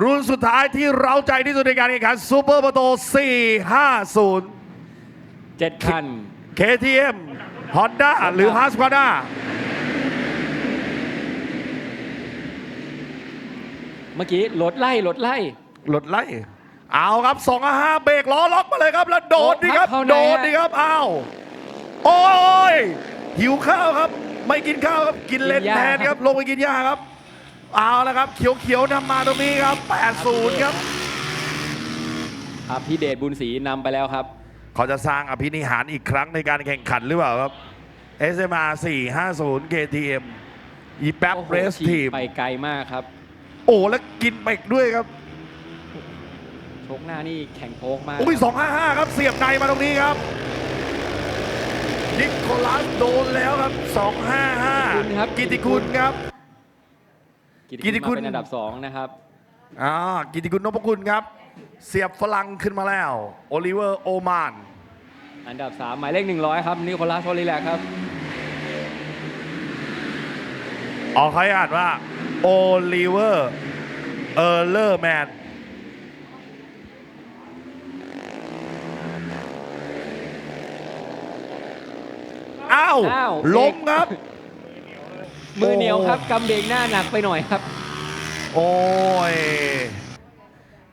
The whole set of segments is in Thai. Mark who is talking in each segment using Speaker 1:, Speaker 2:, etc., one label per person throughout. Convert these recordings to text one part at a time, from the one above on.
Speaker 1: รุ่นสุดท้ายที่เราใจที่สุดในการแข่งขันซูเปอร์โมโต450
Speaker 2: เจ็ดคัน
Speaker 1: KTM Honda หรือ Husqvarna
Speaker 2: เมื่อกี้รถไล่รถไล่
Speaker 1: หลดไล่เอาครับ2 5เบรกล้อล็อกมาเลยครับ แล้วโดดดีครับ
Speaker 2: โอ้พักเข้าใน
Speaker 1: โดดดีครับอ้าวโอ้ยหิวข้าวครับ ไม่กินข้าวครับ กินเลน
Speaker 2: กินหญ้า
Speaker 1: แทนครับ ลงไปกินหญ้าครับ เอาแล้วครับ เขียวๆนำมาตรงนี้ครับ 80 ครับ
Speaker 2: อภิเดชบุญศรีนำไปแล้วครับ
Speaker 1: เขาจะสร้างอภินิหารอีกครั้งในการแข่งขันหรือเปล่าครับ SMR 450 KTM อีแป๊บ
Speaker 2: โอ้โห
Speaker 1: เรส
Speaker 2: ฉีก
Speaker 1: ทีม
Speaker 2: ไปไกลมากครับ
Speaker 1: โอ้ แล้วกินเบรกด้วยครับ
Speaker 2: โชกหน้านี่แข่งโป๊กมาก
Speaker 1: อุ้ย255 ครับ เสียบในมาตรงนี้ครับ นิโคลัสโดนแล้วครับ255
Speaker 2: ครับ
Speaker 1: กิติคุณครับ
Speaker 2: กิ
Speaker 1: กิติ
Speaker 2: ติ
Speaker 1: คุ
Speaker 2: คุณณมาเป็นอันดับสองนะครับ
Speaker 1: อ่ากิติคุณนพคุณครับ เสียบฝรั่งขึ้นมาแล้ว โอลิเวอร์โอมาน
Speaker 2: อันดับ3หมายเลข 100 ครับนิโคลัสโอลิแลกครับ
Speaker 1: ออกเขาอ่านว่าโอลิเวอร์เออร์เลอร์แมนอ้าว
Speaker 2: อ้าว
Speaker 1: ล้มครับ
Speaker 2: มือเหนียว
Speaker 1: โอ้
Speaker 2: ครับกำเบรกหน้าหนักไปหน่อยครับ
Speaker 1: โอ้ย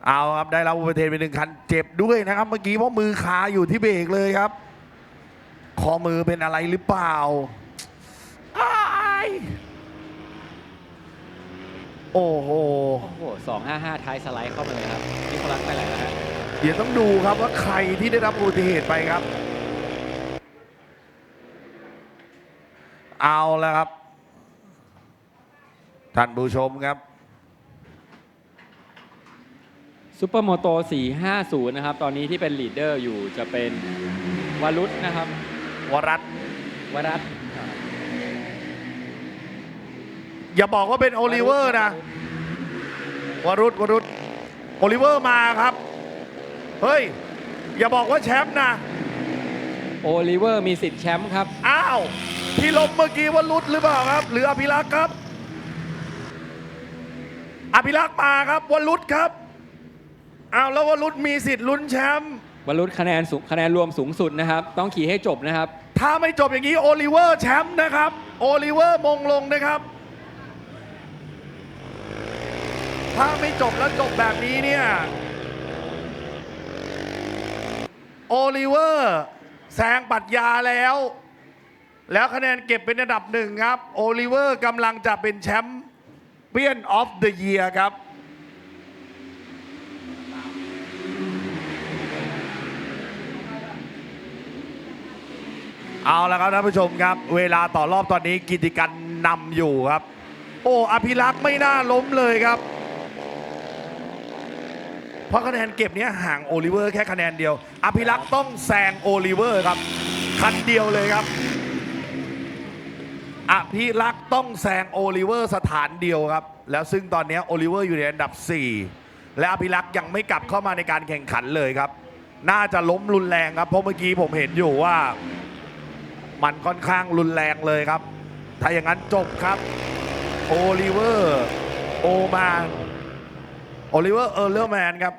Speaker 1: เอาครับได้รับอุบัติเหตุไปหนึ่งคันเจ็บด้วยนะครับ เมื่อกี้เพราะมือคาอยู่ที่เบรกเลยครับ คอมือเป็นอะไรหรือเปล่าอ้ายโอ้โห
Speaker 2: โอ้โห255ท้ายสไลด์เข้ามาเลยครับนิโคลัสไปไหนแล้วฮะ
Speaker 1: เดี๋ยวต้องดูครับว่าใครที่ได้รับอุบัติเหตุไปครับ เอาแล้วครับ ท่านผู้ชมครับ
Speaker 2: ซูเปอร์โมโต450 นะครับ ตอนนี้ที่เป็นลีดเดอร์อยู่จะเป็นวารุตนะครับ
Speaker 1: วรัตน์
Speaker 2: วรัต
Speaker 1: อย่าบอกว่าเป็นโอลิเวอร์นะ วรุษวรุษโอลิเวอร์มาครับ เฮ้ย อย่าบอกว่าแชมป์นะ
Speaker 2: โอลิเวอร์มีสิทธิ์แชมป์ครับ
Speaker 1: อ้าว ที่ลบเมื่อกี้ว่ารุษหรือเปล่าครับ หรืออภิรักษ์ครับ อภิรักษ์มาครับวรุษครับอ้าวแล้ววรุษมีสิทธิ์ลุ้นแชมป์
Speaker 2: วรุษคะแนนสูงคะแนนรวมสูงสุดนะครับ ต้องขี่ให้จบนะครับ
Speaker 1: ถ้าไม่จบอย่างนี้โอลิเวอร์แชมป์นะครับโอลิเวอร์มงลงนะครับ ถ้าไม่จบแล้วจบแบบนี้เนี่ยโอลิเวอร์แซงปรัดยาแล้ว แล้วคะแนนเก็บเป็นอันดับหนึ่งครับ โอลิเวอร์กำลังจะเป็นแชมป์เปี้ยนออฟเดอะเยียร์ครับ เอาละครับท่านผู้ชมครับ เวลาต่อรอบตอนนี้กิติกันนำอยู่ครับ โอ้ อภิรักษ์ไม่น่าล้มเลยครับ เพราะคะแนนเก็บเนี้ยห่างโอลิเวอร์แค่คะแนนเดียว อภิรักษ์ต้องแซงโอลิเวอร์ครับ คันเดียวเลยครับ อภิรักษ์ต้องแซงโอลิเวอร์สถานเดียวครับ แล้วซึ่งตอนนี้โอลิเวอร์อยู่ในอันดับ 4 และอภิรักษ์ยังไม่กลับเข้ามาในการแข่งขันเลยครับ น่าจะล้มรุนแรงครับเพราะเมื่อกี้ผมเห็นอยู่ว่า มันค่อนข้างรุนแรงเลยครับ ถ้าอย่างนั้นจบครับโอลิเวอร์โอมานโอลิเวอร์เออร์เลอร์แมนครับ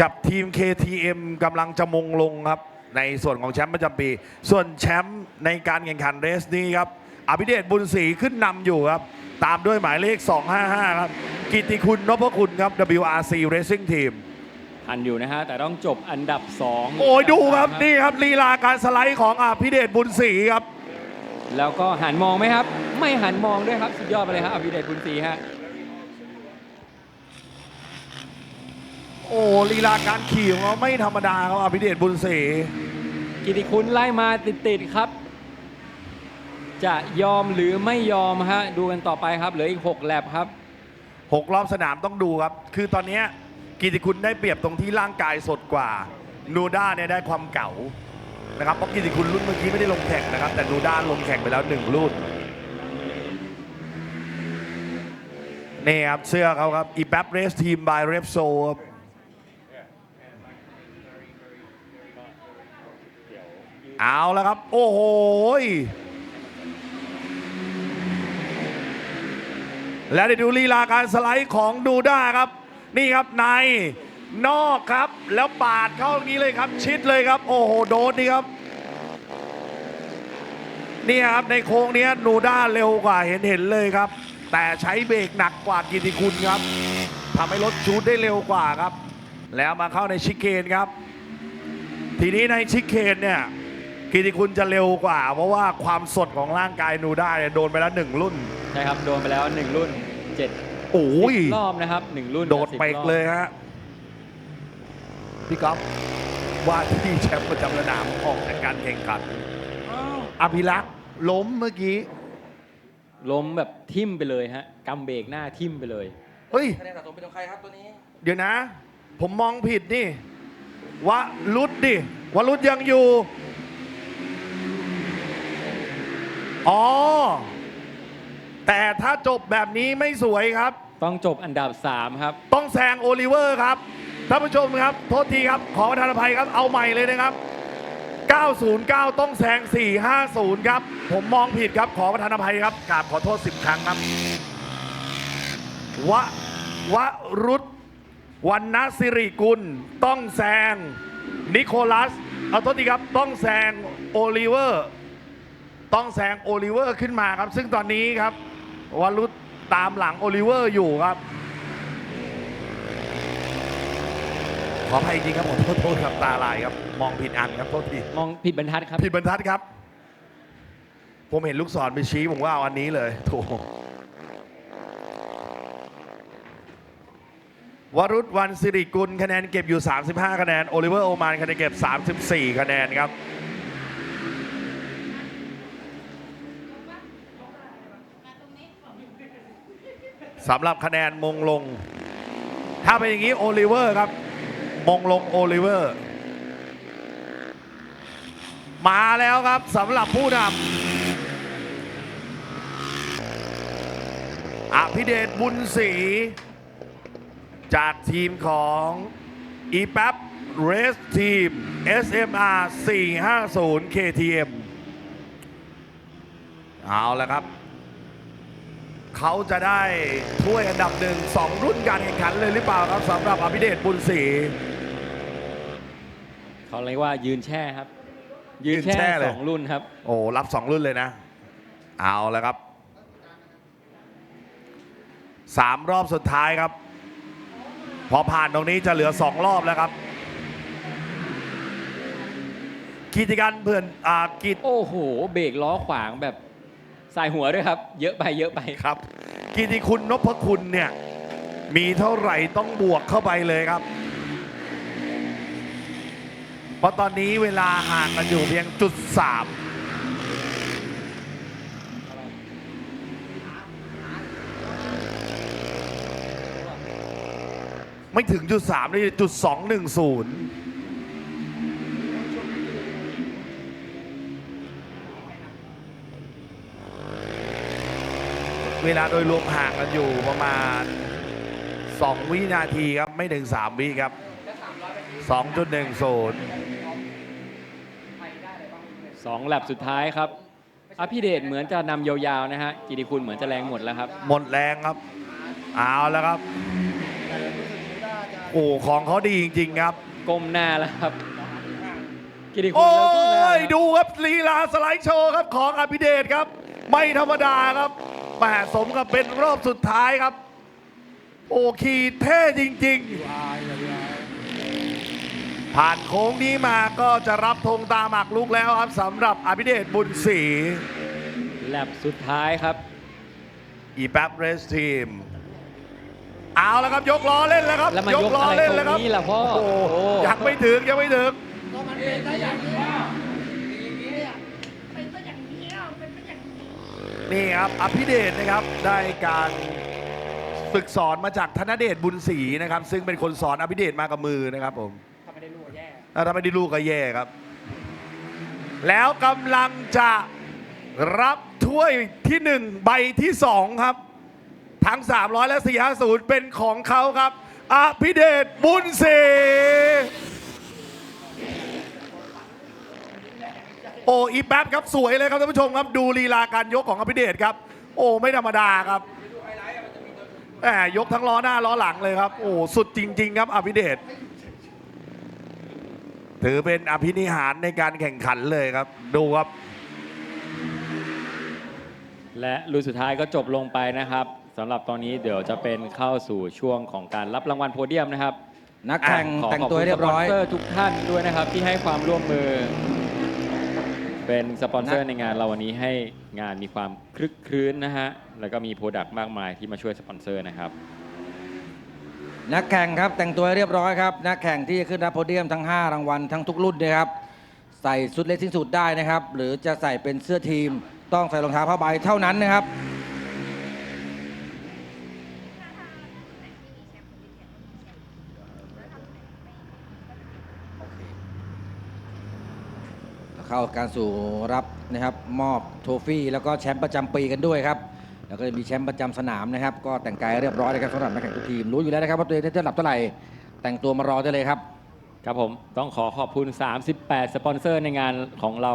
Speaker 1: กับทีม KTM กำลังจะมงลงครับ ในส่วนของแชมป์ประจำปี ส่วนแชมป์ในการแข่งขันเรสนี้ครับอภิเดชบุญศรีขึ้นนำอยู่ครับ ตามด้วยหมายเลข 255 ครับ กิติคุณนพคุณครับ WRC Racing Team
Speaker 2: ทันอยู่นะฮะ แต่ต้องจบอันดับ 2
Speaker 1: โอ้ยดูครับนี่ครับลีลาการสไลด์ของอภิเดชบุญศรีครับ
Speaker 2: แล้วก็หันมองไหมครับ ไม่หันมองด้วยครับ สุดยอดไปเลยครับอภิเดชบุญศรีฮะ
Speaker 1: โอ้ลีลาการขี่ของเขาไม่ธรรมดาครับอภิเดชบุญศรี
Speaker 2: กิติคุณไล่มาติดๆครับ จะยอมหรือไม่ยอมฮะ ดูกันต่อไปครับ เหลืออีก6แลบครับ
Speaker 1: หกรอบสนามต้องดูครับ คือตอนเนี้ยกิติคุณได้เปรียบตรงที่ร่างกายสดกว่า นูด้าเนี่ยได้ความเก่านะครับเพราะกิติคุณรุ่นเมื่อกี้ไม่ได้ลงแข่งนะครับ แต่นูด้าลงแข่งไปแล้วหนึ่งรุ่นนี่ครับเสื้อเขาครับอีแป๊บเรสทีมบายเรฟโซครับ เอาแล้วครับ โอ้โหและเดี๋ยวดูลีลาการสไลด์ของดูด้าครับ นี่ครับในนอกครับ แล้วปาดเข้าอย่างนี้เลยครับ ชิดเลยครับ โอ้โหโดนนี่ครับนี่ครับในโค้งนี้ยนูด้าเร็วกว่าเห็นเห็นเลยครับ แต่ใช้เบรกหนักกว่ากิติคุณครับทำให้รถชูดได้เร็วกว่าครับ แล้วมาเข้าในชิเคนครับ ทีนี้ในชิเคนเนี่ย กิติคุณจะเร็วกว่า เพราะว่าความสดของร่างกายนูด้าเนี่ยโดนไปแล้วหนึ่งรุ่น
Speaker 2: ใช่ครับโดนไปแล้วหนึ่งรุ่นเจ็ด
Speaker 1: โอ้ย
Speaker 2: รอบนะครับหนึ่งรุ่น
Speaker 1: โดด
Speaker 2: บ
Speaker 1: เปก
Speaker 2: รอบ
Speaker 1: เลยฮะพี่ก๊อฟว่าที่แชมป์ประจำสนามออกจากการแข่งขันอภิรักษ์ล้มเมื่อกี้
Speaker 2: ล้มแบบทิ่มไปเลยฮะกำเบรกหน้าทิ่มไปเลย
Speaker 1: เฮ้ย
Speaker 3: คะแนนสะสมเป็นของใครครับตัวนี้
Speaker 1: เดี๋ยวนะ ผมมองผิดนี่วะรุดดิวะรุดยังอยู่ อ๋อ แต่ถ้าจบแบบนี้ไม่สวยครับ
Speaker 2: ต้องจบอันดับ 3 ครับ
Speaker 1: ต้องแซงโอลิเวอร์ครับท่านผู้ชมครับ โทษทีครับ ขอประทานอภัยครับ เอาใหม่เลยนะครับ 909 ต้องแซง 450 ครับ ผมมองผิดครับ ขอประทานอภัยครับกราบขอโทษ 10 ครั้งครับ วะ วะรุตวันนสิริกุล ต้องแซง นิโคลัส เอาโทษทีครับ ต้องแซงโอลิเวอร์ ต้องแซงโอลิเวอร์ขึ้นมาครับ ซึ่งตอนนี้ครับวรุตตามหลังโอลิเวอร์อยู่ครับ ขออภัยจริงครับผมขอโทษครับตาลายครับ มองผิดอันครับโทษที
Speaker 2: มองผิดบรรทัดครับ
Speaker 1: ผิดบรรทัดครับ ผมเห็นลูกศรไปชี้ผมว่าเอาอันนี้เลยโถวรุษวันสิริกุลคะแนนเก็บอยู่ 35 คะแนน โอลิเวอร์โอมานคะแนนเก็บ 34 คะแนนครับ สำหรับคะแนนมงลง ถ้าเป็นอย่างนี้โอลิเวอร์ครับ มงลงโอลิเวอร์ มาแล้วครับสำหรับผู้นำอภิเดชบุญศรีจากทีมของ e p a p Race Team SMR 450 KTM เอาแล้วครับ เขาจะได้ถ้วยอันดับหนึ่งสองรุ่นการแข่งขันเลยหรือเปล่าครับสำหรับอภิเดชบุญศรี
Speaker 2: เขาเรียกว่ายืนแช่ครับ ยืน
Speaker 1: ยืนแช่
Speaker 2: แช่
Speaker 1: เลย
Speaker 2: สองรุ่นครับ
Speaker 1: โอ้รับสองรุ่นเลยนะ เอาแล้วครับสามรอบสุดท้ายครับ พอผ่านตรงนี้จะเหลือสองรอบแล้วครับ กิจการเพื่อนอ่ากิจ
Speaker 2: โอ้โห เบรกล้อขวางแบบ สายหัวด้วยครับ เยอะไปเยอะไป
Speaker 1: ครับ กิติคุณนพคุณเนี่ยมีเท่าไหร่ต้องบวกเข้าไปเลยครับ เพราะตอนนี้เวลาห่างกันอยู่เพียงจุดสามไม่ถึงจุดสามนี่จุดสองหนึ่งศูนย์ เวลาโดยรวมห่างกันอยู่ประมาณ 2 วินาทีครับ ไม่ถึง 3 วิครับ 2.10
Speaker 2: สองแลบสุดท้ายครับอภิเดชเหมือนจะนำยาวๆนะฮะกิติคุณเหมือนจะแรงหมดแล้วครับ
Speaker 1: หมดแรงครับ เอาแล้วครับ โอ้ของเขาดีจริง ๆ ครับ
Speaker 2: ก้มหน้าแล้วครับกิติคุณ
Speaker 1: โอ้
Speaker 2: แล้วก้มหน้ายครับ
Speaker 1: ดูครับลีลาสไลด์โชว์ครับของอภิเดชครับ ไม่ธรรมดาครับ แหมสมกับเป็นรอบสุดท้ายครับ โอ้ขี่เท่จริง ๆ ผ่านโค้งนี้มาก็จะรับธงตามหมากลุกแล้วครับสำหรับอภิเดชบุญศรี
Speaker 2: แลบสุดท้ายครับ
Speaker 1: อีแป๊บเรสทีมเอาแล้วครับยกล้อเล่นแล้วครับ
Speaker 2: แล้วมายก
Speaker 1: ล้อ
Speaker 2: อะไร
Speaker 1: เล่น
Speaker 2: ตร
Speaker 1: แล้ว
Speaker 2: ง
Speaker 1: ครับ
Speaker 2: นี้ล่ะพ่อ
Speaker 1: โอ้โห
Speaker 2: โอ้
Speaker 1: ยังไม่ถึงยังไม่ถึงนี่ ครับอภิเดชนะครับได้การฝึกสอนมาจากธนเดชบุญศรีนะครับ ซึ่งเป็นคนสอนอภิเดชมากับมือนะครับผมถ้าไม่ได้ลูกก็แย่ถ้าไม่ได้ลูกก็แย่ครับ แล้วกำลังจะรับถ้วยที่หนึ่งใบที่สองครับ ทั้ง 300 และ 450 เป็นของเขาครับ อภิเดชบุญศรี โอ้อีแป๊บครับสวยเลยครับท่านผู้ชมครับดูลีลาการยกของอภิเดชครับ โอ้ไม่ธรรมดาครับแหมยกทั้งล้อหน้าล้อหลังเลยครับ โอ้สุดจริง ๆ ครับอภิเดชถือเป็นอภินิหารในการแข่งขันเลยครับ ดูครับ
Speaker 2: และรุ่นสุดท้ายก็จบลงไปนะครับสำหรับตอนนี้เดี๋ยวจะเป็นเข้าสู่ช่วงของการรับรางวัลโพเดียมนะครับ
Speaker 3: นักแข่ง
Speaker 2: ขอ
Speaker 3: แต่ง
Speaker 2: ขอบ
Speaker 3: ตัว
Speaker 2: คุณ
Speaker 3: ให้เรียบร้อย
Speaker 2: สปอนเซอร์ทุกท่านด้วยนะครับ ที่ให้ความร่วมมือ เป็นสปอนเซอร์ในงานเราวันนี้ให้งานมีความคลึกคลื้นนะฮะ แล้วก็มีโปรดักต์มากมายที่มาช่วยสปอนเซอร์นะครับ
Speaker 3: นักแข่งครับแต่งตัวให้เรียบร้อยครับ นักแข่งที่จะขึ้นรับโพเดียมทั้ง 5 รางวัลทั้งทุกรุ่นนะครับ ใส่ชุดเลสซิ่งสูทได้นะครับ หรือจะใส่เป็นเสื้อทีม ต้องใส่รองเท้าผ้าใบเท่านั้นนะครับ เข้าการสู่รับนะครับมอบโทฟี่แล้วก็แชมป์ประจำปีกันด้วยครับแล้วก็จะมีแชมป์ประจำสนามนะครับ ก็แต่งกายเรียบร้อยนะครับสำหรับนักแข่งทุกทีมรู้อยู่แล้วนะครับว่าตัวเองจะหลับเท่าไหร่แต่งตัวมารอได้เลยครับ
Speaker 2: ครับผมต้องขอขอบคุณ 38 สปอนเซอร์ในงานของเรา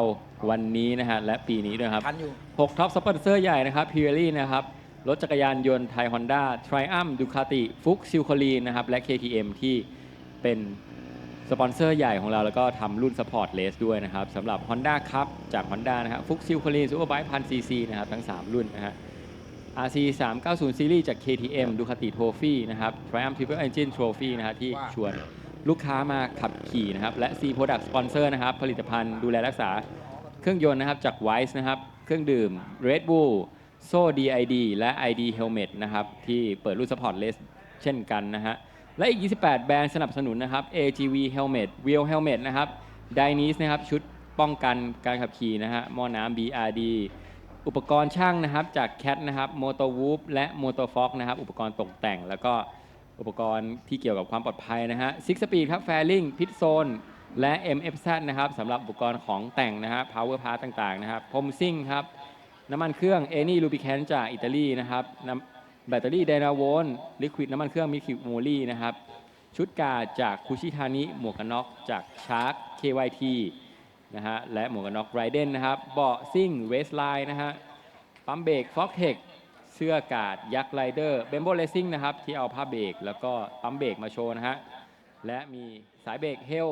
Speaker 2: วันนี้นะฮะและปีนี้ด้วยครับ
Speaker 3: ทันอยู่
Speaker 2: 6 ท็อปสปอนเซอร์ใหญ่นะครับพิเรลี่นะครับรถจักรยานยนต์ไทยฮอนด้าทริอัมดูคาติฟุกซิลคอลีนนะครับและ KTM ที่เป็น สปอนเซอร์ใหญ่ของเราแล้วก็ทำรุ่นสปอร์ตเลสด้วยนะครับสำหรับ Honda ครับจาก Honda นะครับฟุกซิลคอลีนซูเปอร์ไบค์พันซีซีนะครับทั้ง 3 รุ่นนะฮะ RC 390ซีรีส์จาก KTM Ducati Trophy นะครับ Triumph Triple Engine Trophy นะฮะที่ชวนลูกค้ามาขับขี่นะครับ และ C Product Sponsor นะครับ ผลิตภัณฑ์ดูแลรักษาเครื่องยนต์นะครับจาก Wise นะครับ เครื่องดื่ม Red Bull โซ่ DID และ ID Helmet นะครับ ที่เปิดรุ่น Support Less เช่นกันนะฮะ และอีก 28 แบรนด์สนับสนุนนะครับ AGV Helmet Wheel Helmet นะครับ Dynis นะครับชุดป้องกันการขับขี่นะฮะหม้อน้ำ BRD อุปกรณ์ช่างนะครับจาก CAT นะครับ Motor Whoop และ Motor Fox นะครับ อุปกรณ์ตกแต่ง แล้วก็อุปกรณ์ที่เกี่ยวกับความปลอดภัยนะฮะ Six Speed ครับ Fairing Pit Zone และ MFZ นะครับสำหรับอุปกรณ์ของแต่งนะฮะ Power Part ต่างๆนะครับ p o m s i n g ครับน้ำมันเครื่อง Eni Lubricant จากอิตาลีนะครับ แบตเตอรี่ Dynavon Liquid น้ำมันเครื่อง m i k i m o l i นะครับ ชุดกาจากคุชิทานิ หมวกกันน็อกจาก Shark KYT นะฮะ และหมวกกันน็อกไรเดนนะครับ เบาะซิ่งเวสไลน์นะฮะ ปั๊มเบรกฟ็อกเทคเสื้อกาดยักษ์ไรเดอร์เบมโบเลซิ่งนะครับ ที่เอาผ้าเบรกแล้วก็ปั๊มเบรกมาโชว์นะฮะ และมีสายเบรกเฮล